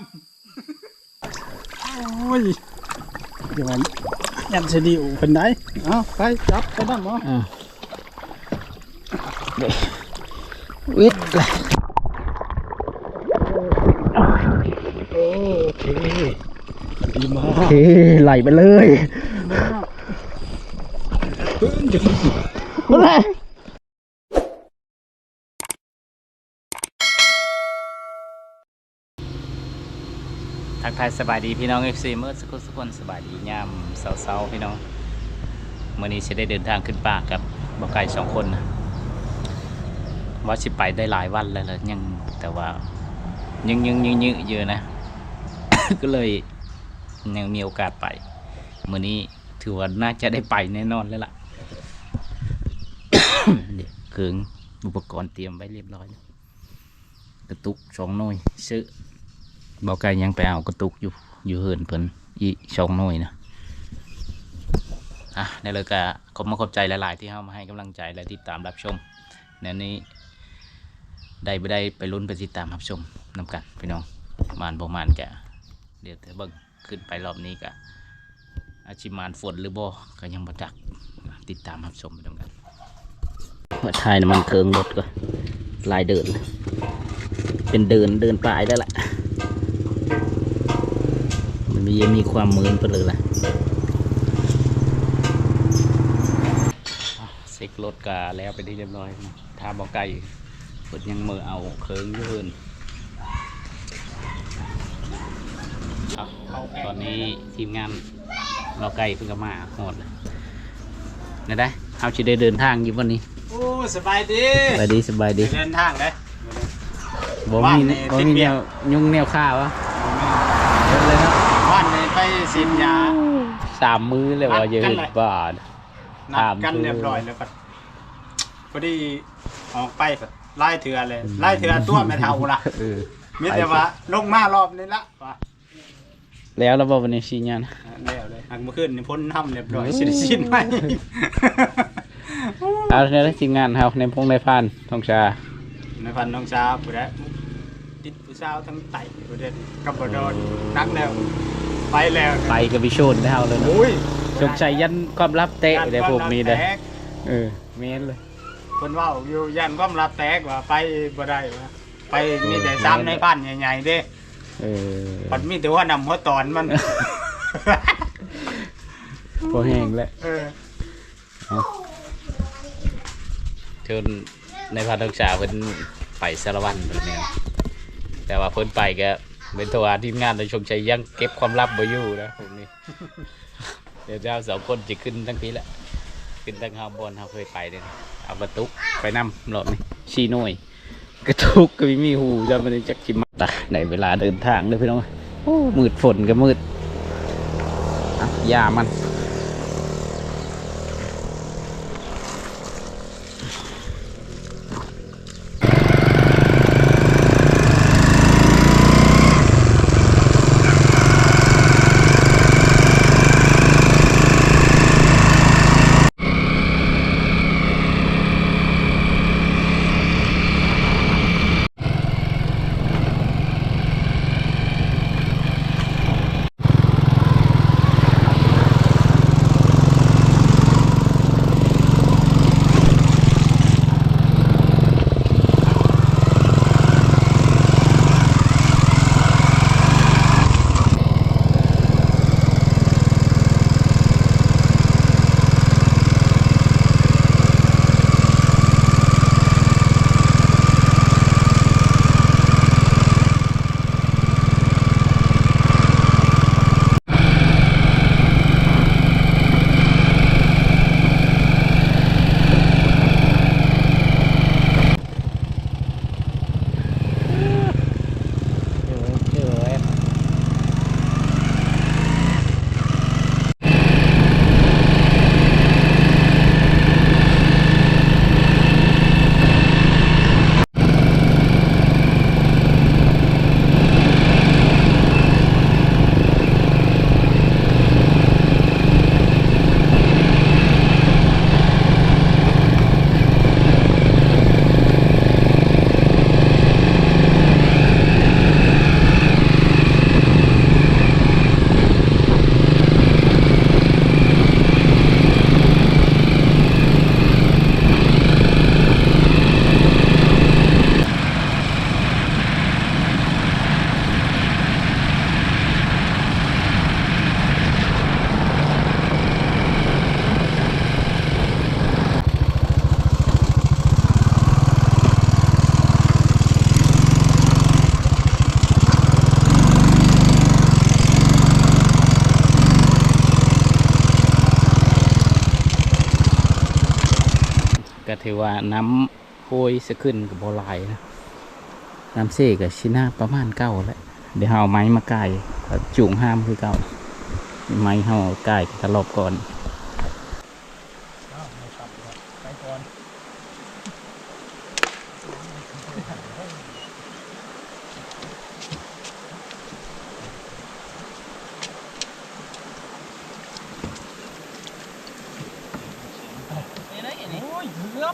มจะอยู่ทำโอ้ยเดี๋ยวมันยันเสดิวเป็นไงเอาไปจับไปนั่งเนาะวิทย์เลยโอเคดีมากโอเคไหลไปเลยเพิ่งจะมาเลย กทายสบายดีพี่น้อง FC เมื่อสักครู่สักคนสบายดียามเสาๆพี่น้องเมื่อนี้จะได้เดินทางขึ้นป่ากับบอกไก่สองคนนะว่าสิไปได้หลายวันแล้วละยังแต่ว่ายังยังยังยังเยอะนะ ก็เลยยังมีโอกาสไปเมื่อนี้ถือว่าน่าจะได้ไปแน่นอนแล้วล่ะเดี๋ยวเครื่องอุปกรณ์เตรียมไว้เรียบร้อยกระตุกสองหน่วยซื้อ บอกไก่ยังไปเอากระตุกอยู่อยู่เหินเพิ่นอีสองหน่วยนะอะในเลยก็ขอบมาขอบใจหลาย ๆ ที่เข้ามาให้กำลังใจและติดตามรับชมในนี้ได้ไปได้ไปลุ้นไปติดตามรับชมนำกันพี่น้องมานประมาณกะเดี๋ยวเธอบิ่งขึ้นไปรอบนี้กะอาชิมานฝนหรือบ่ก็ยังบ่จักติดตามรับชมไปนำกันมาทายน้ำมันเคืองรถก็ลายเดิน เป็นเดินเดินปลายได้แหละ มันมีมีความเหมือนไปเลยล่ะอะเซ็กรถกาแล้วไปที่เรียบร้อยนะถ้าบอกไก่เปิดยังมือเอาเครื่องอยืนอะตอนนี้ทีมงานเราไก่เพิ่งก็มาหมดเลยนะได้เอาชิได้เดินทางอยู่วันนี้โอ้สบายดีสบายดีสบายดีเดินทางเลยบ่บ้านมีนี่บ่ติดมีเบี้แนยวยุ่งแนวข้าวะเดินเลยเนาะบ้านนี้ ไปสินยา สามมือเลยว่านัดเยอะกันเลยบาทนัดกันถามคือเรียบร้อยแล้วก็พอดีออกไปก็ไล่เถื่อเลยไล่เถื่อตัวไม่เท่าละเออมิแต่ว่าลงมารอบนี้ละว่าแล้วเราบอกวันนี้ชี้งานแล้วเลยหักเมื่อคืนนี่พ้นน้ำเรียบร้อยสิได้ชินไหมเอาในทีมงานเฮาในพงในพานทองชาในพันน้องสาวผู้ใดติดผู้สาวทั้งไต่ผู้ใดกับบโดนนักแล้ว ไปแล้ว ไปกับพิโชนได้เฮาเลยเนาะโอ้ยสงสัยยันความลับเตะเดี๋ยวพวกนี้เด้อแตกเออเมนเลยคนเว่าอยู่ยันความลับแตกว่าไปบ่ได้ว่าไปมีแต่ซ้ำในพันใหญ่ๆเด้เออมันมีแต่ว่านำหัวตอนมันพอแห้งแล้วเออเชิญในพานทองชาเพิ่นไปสารวันเพิ่นแนวแต่ว่าเพิ่นไปก็ เป็นโทรหาทีมงานในชมชัยยังเก็บความลับบ่อยู่นะผมนี่ เดี๋ยวเจ้าสองคนจะขึ้นทั้งทีแหละขึ้นทั้งห้าบนเขาเคยไปเลยนะเอากระตุกไปนำรอดนี่ชีหน่อยกระตุกก็ไม่มีหูจะมันจักชิมาตะในเวลาเดินทางเลยพี่น้องโอ้มืดฝนก็มืดอะยามัน ว่าน้ำโหยสะขึ้นกับบอลายนะ น้ำเสกกับชิน่าประมาณเก้าแล้วเดี๋ยวเอาไม้มาไก่จุงห้ามคือเก่าไม้เอาไก่ตลบก่อน ไปก่อน โอ้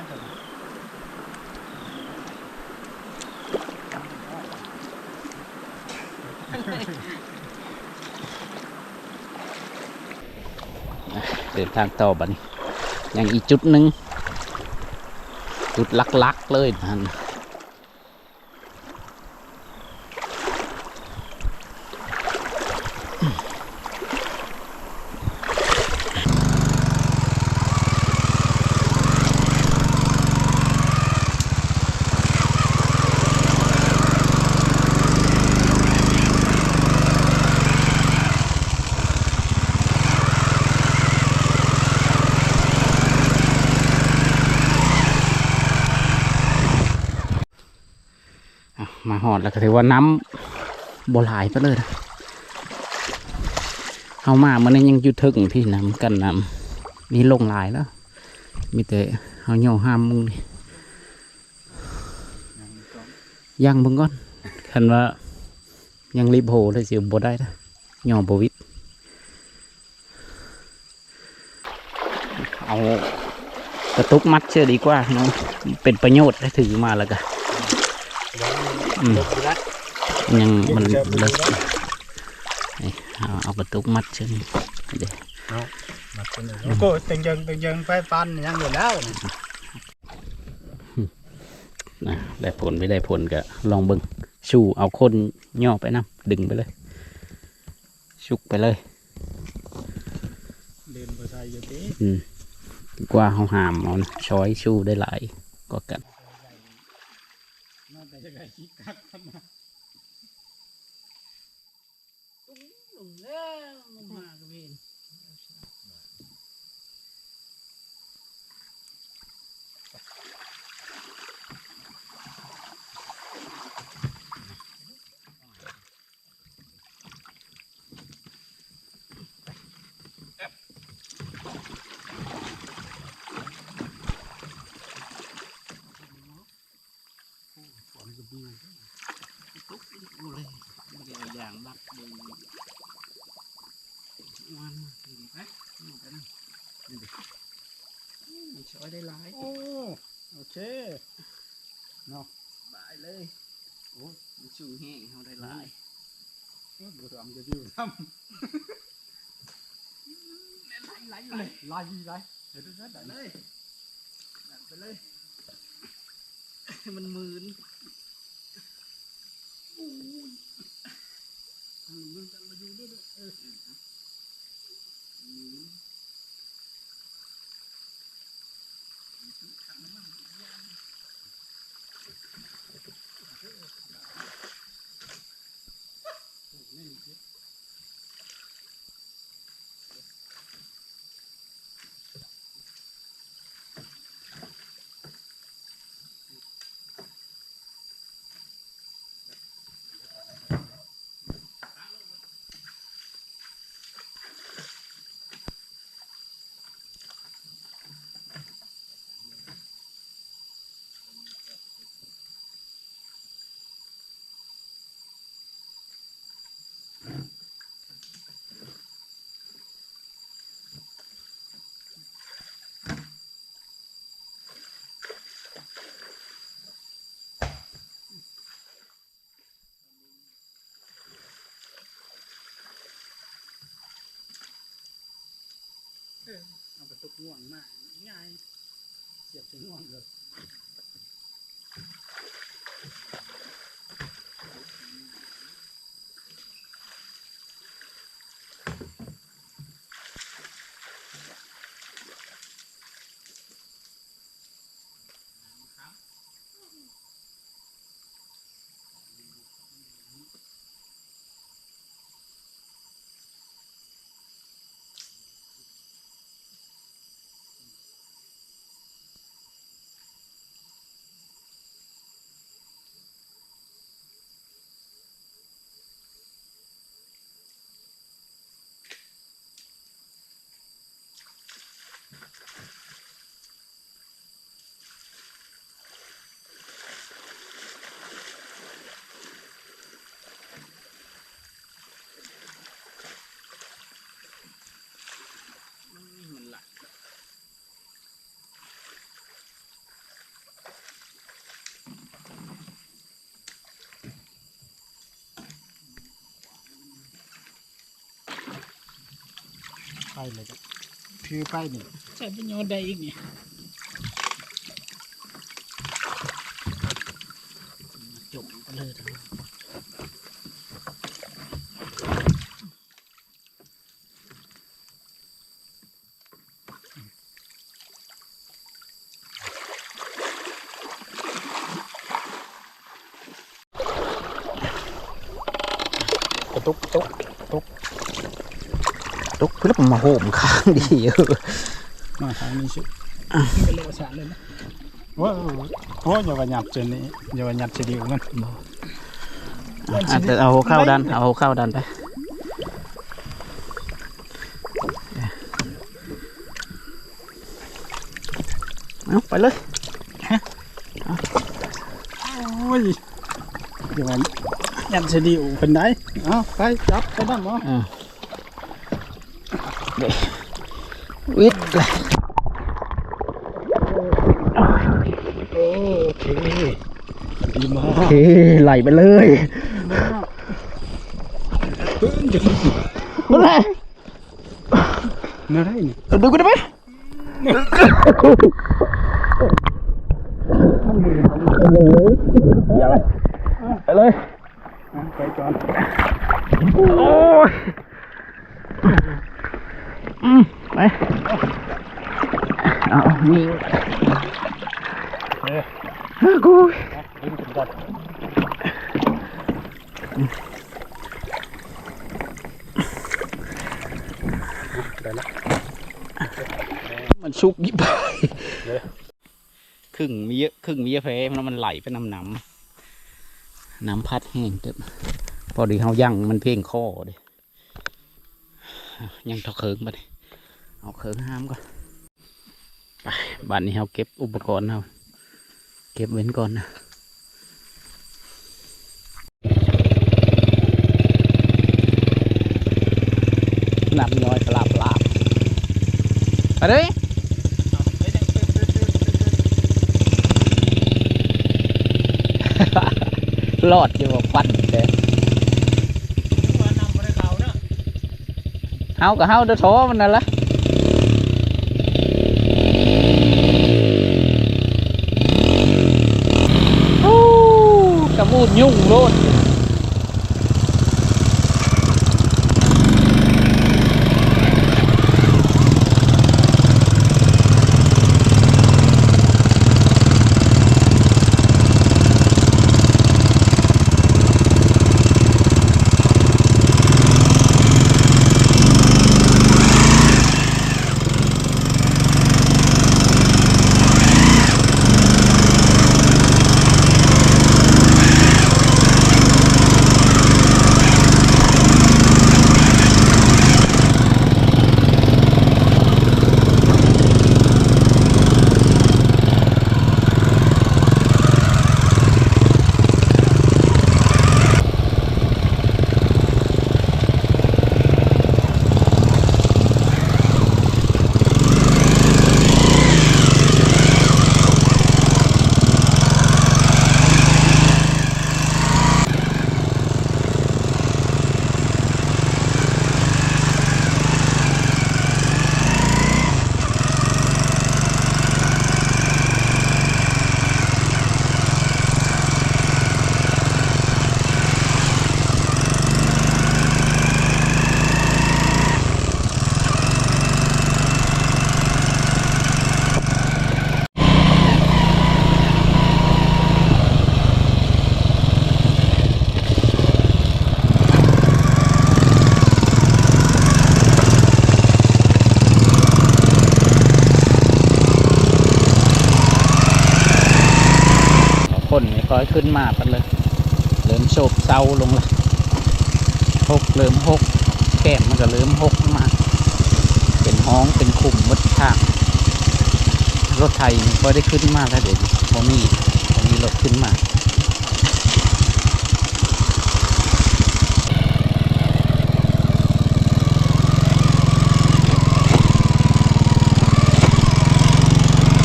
ยเกือบ เดินทางต่อบัดนี้ยังอีกจุดหนึ่งจุดลักๆเลยนั่น มาหอดแล้วก็ถือว่าน้ำบ่หลายไปเลยนะเอามามันยังยู่ถึงที่น้ำกันน้ำนี่ลงหลายแล้ว มีแต่เอาเหนียห้ามมึงย่างมึงก่อนคันว่ายังรีบโหเลยสิบ่ได้นะเหนียบวิดเอากระตุกมัดเชื่อดีกว่าเนาะเป็นประโยชน์ได้ถือมาแล้วก็อืม ยังมันเลิกนี่เอาเอากระตุกมัดเช่นเดี๋ยวโก้ตึงยังตึงยังไปปันยังอยู่แล้วนี่นะได้ผลไม่ได้ผลก็ลองเบิ่งชูเอาคนย่อไปนะดึงไปเลย ชุกไปเลยเดินไปใส่อยู่ที่อืมดีกว่าเขาหามเอานะช้อยชูได้หลายก็กัน น่กักมาตุ้งคิดกักกันนะโอ้โอเคเนาะ บายเลยโอ้มันชูแห้งเขาได้หลาย บุ ตรอมจะอยู่ทำไล่ไล่ไล่ไล่เดี๋ยวดูนะได้ เลย ดันไปเลย มันมืน มันจะมาอยู่ด้วยเออ มืน ง่วงมากง่ายเสียบถึงง่วงเลย ไปเลยถือไปนี่ใช่เป็นยอดได้อีกนี่ จบไปเลยทั้ง กระตุกตุกตุก ตุกเพื่อมาโหมข้างดีเออมาทางนี้สิไปเลยสารเลยนะว่าโอ้ยอย่าว่าหยับเจนนี่อย่าว่าหยับเจดีมันอาจจะเอาเข้าดันเอาเข้าดันไปเอาไปเลยโอ้ยอย่าว่าหยับเจดีเป็นไดเอาไปจับไปนั่นเนาะ วิทย์เลยโอเคดีมากโอเคไหลไปเลยเพิ่งจะมันไรน่าได้นี่ยดูกันได้ไหมไปเลย อะไปก่อน โอ้ยอืมไป เอามีกูดิ้นกันก่อนได้ละมันชุกยิบไปครึ่งมีเยอะครึ่งมีเยอะเพแล้วมันไหลไปน้ำน้ำน้ำพัดแห้งเต็มพอดีเขายั่งมันเพ่งคอเดิยังเท่าเคิงไปเลย เอาเคิงห้ามก่อนไปบ้านนี้เขาเก็บอุปกรณ์เขาเก็บเว้นก่อนนะน้ำย้อยปลาปลาไปเลยรอดอยู่ว่าควันเลยเฮากับเฮาเด้อโถมันนั่นละโอ้ กระ ขึ้นมาปันเลยเริ่มโฉบเศร้าลงเลยหกเริ่มหกแก้มมันก็เริ่มหกมา เป็นห้องเป็นคุมมดทางรถไทยก็ได้ขึ้นมาแล้วเดี๋ยวพอมีพอมีรถขึ้นมา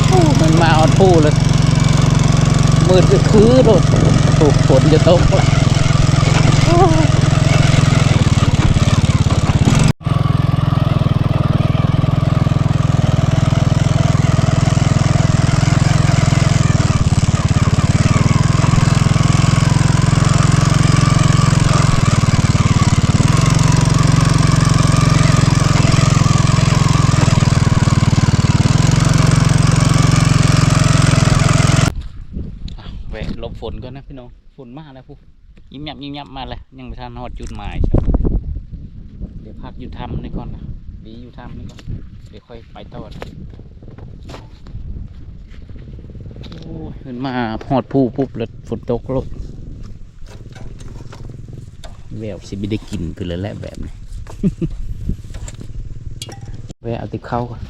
โอ้มันมาเอาทู่เลย มืดคือรถถูกฝนจะตกละโอ้ยอะแวะหลบฝนก่อนนะ พี่น้องฝนมาแล้วพูยิ้มยับยิ้มยับมาเลยยังไม่ทันหอดจุดหมายครับเดี๋ยวพักอยู่ทำนี่ก่อนนะดีอยู่ทำนี่ก่อนเดี๋ยวค่อยไปต่อนะโอ้ยขึ้นมาหอดผู้ปุ๊บแล้วฝนตกลงแววสิบิได้กินเพื่อแล้วแหละแบบนี้แวะเอาติบเข้าก่อน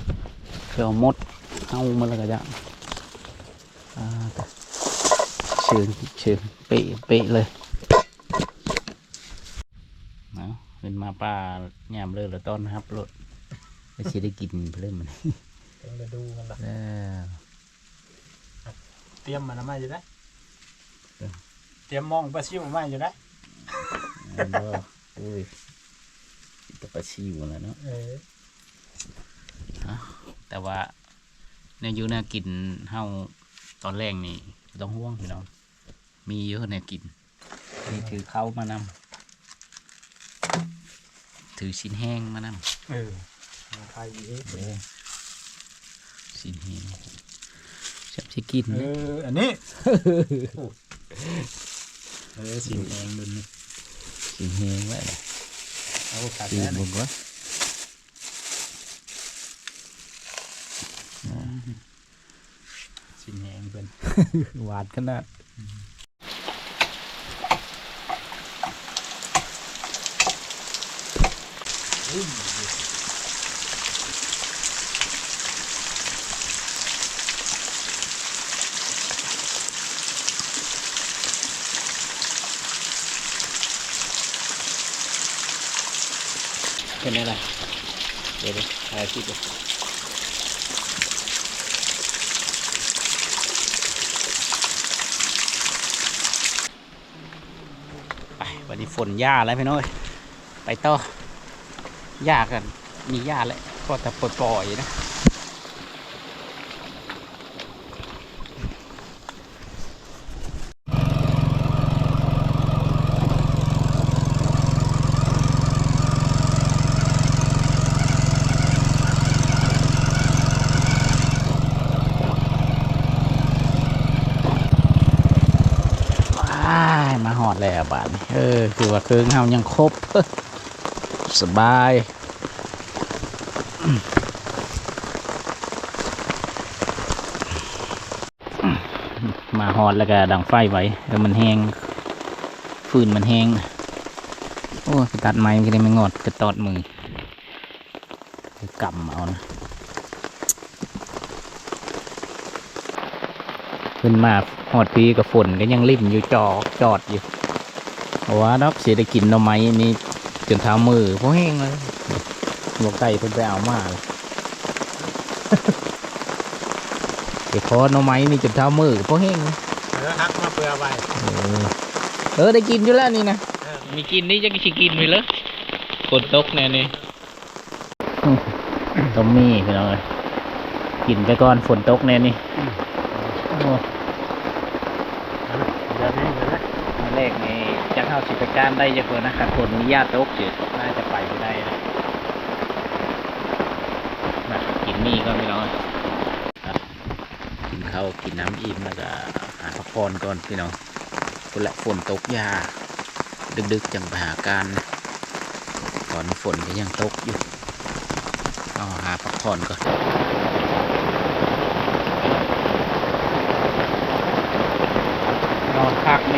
เดี๋ยวเอมดเอามาแล้วก็จะอ่า ชิงเชิงเป๊ะเป๊ะเลยเอาเป็นมาป้ายามเลยละต้นนะครับรถไม่ใช่ได้กินเพื่อนมันต้องไปดูกันละแล้วเตรียมมันมาอยู่ได้เออเตรียมมองปลาซิวมาอยู่ได้อันก็อุ้ยตะปะชิวแล้วเนาะเออแต่ว่าในอยูแน่ากินเฮาตอนแรกนี่บ่ต้องห่วงพี่น้อง มีเยอะแน่กินนี่ถือเข้ามานำถือชิ้นแห้งมานำเออมาไทยอีกเด้อชิ้นแห้งชับสิกินเอเด้อออันนี้เออชิ้นแห้งดุนนี่ชิ้นแห้งไว้เลยเอาขาดกินแล้วบุกวะชิ้นแหงเป็นหวานขนาด เป็นอะไร เดี๋ยวเดี๋ยวถ่ายคลิปเลยไปวันนี้ฝนหญ้าแล้วพี่น้อยไปต่อ หญ้ากัน มีหญ้าแล้วก็แต่ปล่อยๆนะมาหอดแล้วบาทนี้เออ คือว่าเครื่องเฮายังครบ สบาย มาหอดแล้วก็ดังไฟไว้แล้วมันแห้งฟืนมันแห้ง โอ้ตัดไม้ก็ได้ไม่งอดจะตอดมือกำเอานะขึ้นมาหอดปีกับฝนก็ยังริมอยู่จอกจอดอยู่ว่าดอกเสียได้กินหน่อไม้นี่ จนเท้ามือเพราะแห้งเลยหลวงไก่เพิ่นไปเอามาเลยเดี๋ยวขอหน่อไม้นี่จนเท้ามือเพราะแห้งเลยแล้วฮักมาเปลือไว้เออเออได้กินอยู่แล้วนี่นะเออมีกินนี่จะกินกินไปเลยฝนตกแน่นี่ต้มมี่พี่น้องเอ้ยกินไปก่อนฝนตกแน่นี่โอ้ เดี๋ยวนี้เดี๋ยวนี้ ตอนแรกนี่จะ เข้าสิบการได้จะเพื่อนะขัดฝนมีญาติตกจืดน่าจะไปไม่ได้นะมากินนี่ก็ไม่น้อยครับกินข้าวกินน้ำอิ่มแล้วก็หาพักผ่อนก่อนพี่น้องคนละฝนตกยา ดึกๆจังไปหาการนะตอนฝนก็ยังตกอยู่ก็หาพักผ่อนก่อน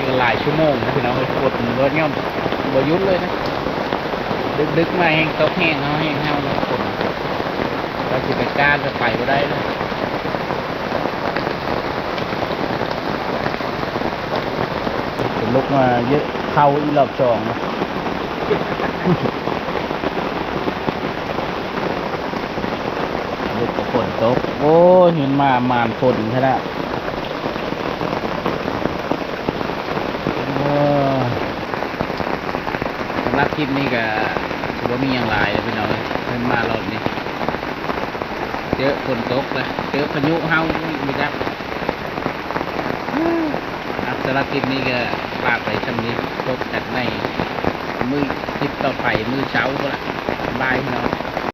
ก็หลายชั่วโมงนะพี่น้องไปกดรถเงี้ยบยุดเลยนะ ดึกดึกมาแห้งตกแห้งเอาแห้งเฮาแล้วคนเราจะไปกล้าจะไปก็ได้เลยผมลุกมาเยอะเข้าอีรอบสองนะลุกฝนตก โอ้เห็นมา มานฝนใช่ไหมโอ้ยสำหรับคลิปนี้ก็ถือว่ามีอย่างไรเลยพี่น้องเพิ่นมารอบนี้เจอฝนตกเลยเจอพายุเฮาไม่ได้สำหรับคลิปนี้ก็ฝากไปทำนี้พบกันในมือคลิปต่อไปมือเช้าก็ละบายพี่น้อง